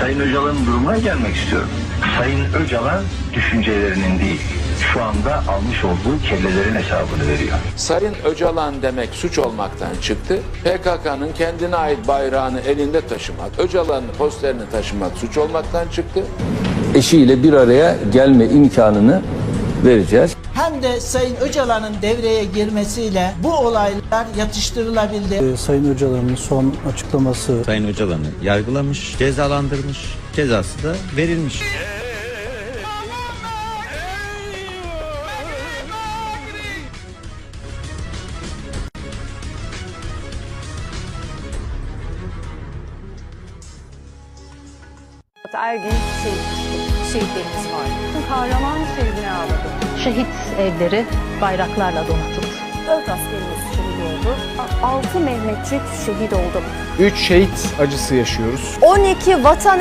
Sayın Öcalan'ın durumuna gelmek istiyorum. Sayın Öcalan düşüncelerinin değil, şu anda almış olduğu kellelerin hesabını veriyor. Sayın Öcalan demek suç olmaktan çıktı. PKK'nın kendine ait bayrağını elinde taşımak, Öcalan'ın posterini taşımak suç olmaktan çıktı. eşiyle bir araya gelme imkanını vereceğiz. hem de Sayın Öcalan'ın devreye girmesiyle bu olaylar yatıştırılabildi. Ee, Sayın Öcalan'ın son açıklaması Sayın Öcalan'ı yargılamış, cezalandırmış, cezası da verilmiş. Ergin şehit, şehitlerimiz var. Kahraman şehidine ağladı. Şehit evleri bayraklarla donatıldı. Dört askerimiz şehit oldu. Altı Mehmetçik şehit oldu. 3 şehit acısı yaşıyoruz. 12 vatan